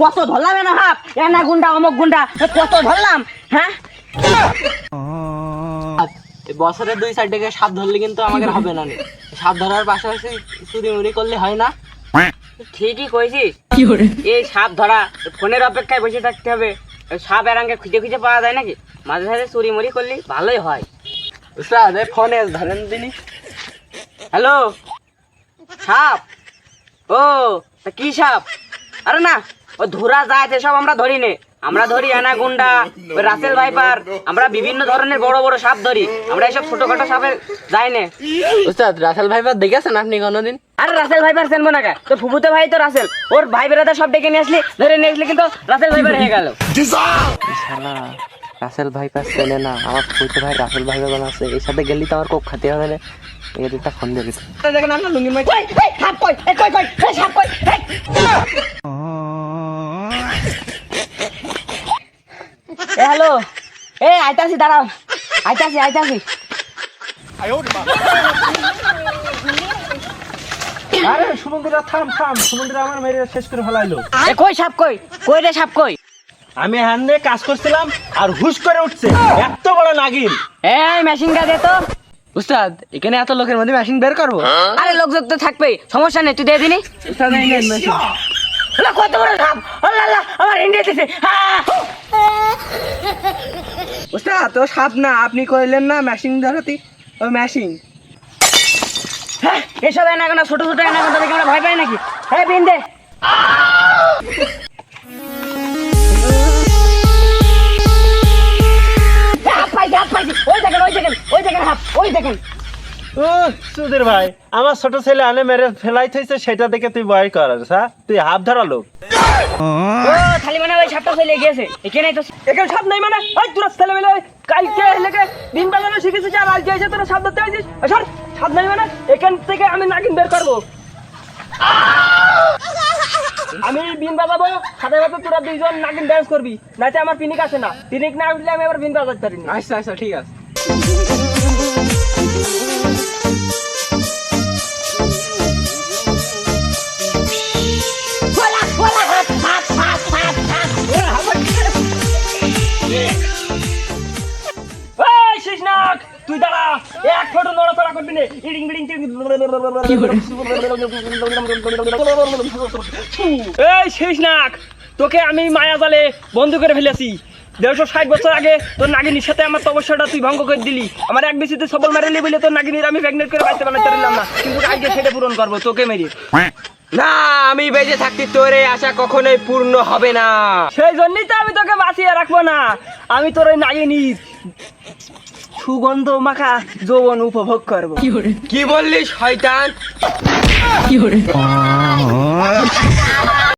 কত ধরলাম হাফ এনা গুন্ডা অমক গুন্ডা কত ধরলাম? হ্যাঁ? বছরে দুই সাপ ধরলে কিন্তু হবে না সাপ ধরার পাশাপাশি মুড়ি করলে হয় না। ঠিকই কইছিস এই সাপ ধরা ফোনের অপেক্ষায় বসে থাকতে হবে। সাপ এর আগে খুঁজে খুঁজে পাওয়া যায় নাকি? মাঝে মাঝে চুরি মুড়ি করলে ভালোই হয়। ফোনে ধরেন তিনি হ্যালো? সাপ? ও তা কি সাপ? আরে না ও ধরা যায় সব আমরা ধরি নে আমরা ধরি অ্যানাগুন্ডা রাসেল ভাইপার আমরা বিভিন্ন ধরনের বড় বড় সাপ ধরি। আমরা এসব ছোটখাটো সাপে যাই নে উস্তাদ রাসেল ভাইবার দেখেছেন আপনি কোনোদিন? আরে রাসেল ভাইপার চেনবো না কে? তো ফুফুতে ভাই তো রাসেল। ওর ভাই বেড়াদের সব ডেকে নিয়ে আসলি ধরে নিয়ে আসলি কিন্তু রাসেল ভাইপার হয়ে গেল। শালা? রাসেল ভাই পাস চেনে না আমার ফুইতে ভাই রাসেল ভাই বাগান আছে এর সাথে গেলি তো আমার কোপ খাতে হবে না। এই দুটা ফোন দিয়ে দিতে দেখেন আমরা লুঙ্গির মধ্যে এই, এই, সাপ কই এই, কই কই এই, সাপ কই এই। এ হ্যালো। এ আইতাছি দাঁড়াও। আইতাছি আইতাছি। আরে সমুদ্র থাম থাম। সমুদ্র আমার মেরে শেষ করে ফেলাইলো। কই সাপ কই? কই রে সাপ কই? আমি হ্যান্ড কাজ করছিলাম আর হুশ করে উঠছে। এত বড় নাগিন। এই মেশিন দে তো। উস্তাদ এখানে এত লোকের মধ্যে মেশিন বের করব? আরে লোকজন তো থাকবেই সমস্যা নেই তুই দিয়ে দিনি। উস্তাদ কত বড় সাপ! আল্লাহ আল্লাহ আমার ইন্ডিয়া দিছে। উস্তাদ তো সাপ না আপনি কইলেন না মেশিন ধরাতি? ও মেশিন হ্যাঁ, এসব এনাগোনা ছোট ছোট এনাগোনা দেখে আমরা ভয় পাই নাকি? হ্যাঁ বিন দেখেন। ও সুধীর ভাই আমার ছোট ছেলে আনে মেরে ফেলাই থইছে সেটা দেখে তুই ভয় করাস হ্যাঁ তুই হাফ ধরা লোক। ও খালি মানে ওই সাপটা চলে গিয়েছে। এখানে তো এখানে সাপ নাই মানে। ওই তোরা ছেলে মেলে কালকে দিন বাজানো শিখেছিস আর আজকে এসে তোরা সাপ ধরতে আইছিস? সর সাপ নাই মানে এখান থেকে আমি নাগিন বের করব। আমি বিন বাজাবো সাথে সাথে তোরা দুইজন নাগিন ডান্স করবি। নাতে আমার পিনিক আসে না। পিনিক না উঠলে আমি আবার বিন বাজাতে পারি না। আচ্ছা আচ্ছা ঠিক আছে। করবি না? ইডিং বিডিং এই শিশনাক তোকে আমি মায়া জালে বন্ধ করে ফেলেছি। দেড়শো ষাট বছর আগে তোর নাগিনীর সাথে আমার তপস্যাটা তুই ভঙ্গ করে দিলি। আমার এক বেশিতে সবল মারিলি বলে তোর নাগিনীর আমি প্রেগনেন্ট করে বাঁচতে বানাতে পারলাম না। কিন্তু আজকে সেটা পূরণ করব তোকে মেরে। না আমি বেঁচে থাকতে তোর এই আশা কখনোই পূর্ণ হবে না। সেই জন্যই তো আমি তোকে বাঁচিয়ে রাখব না। আমি তোর ওই নাগিনীর সুগন্ধ মাখা যৌবন উপভোগ করব। কি বললি শয়তান?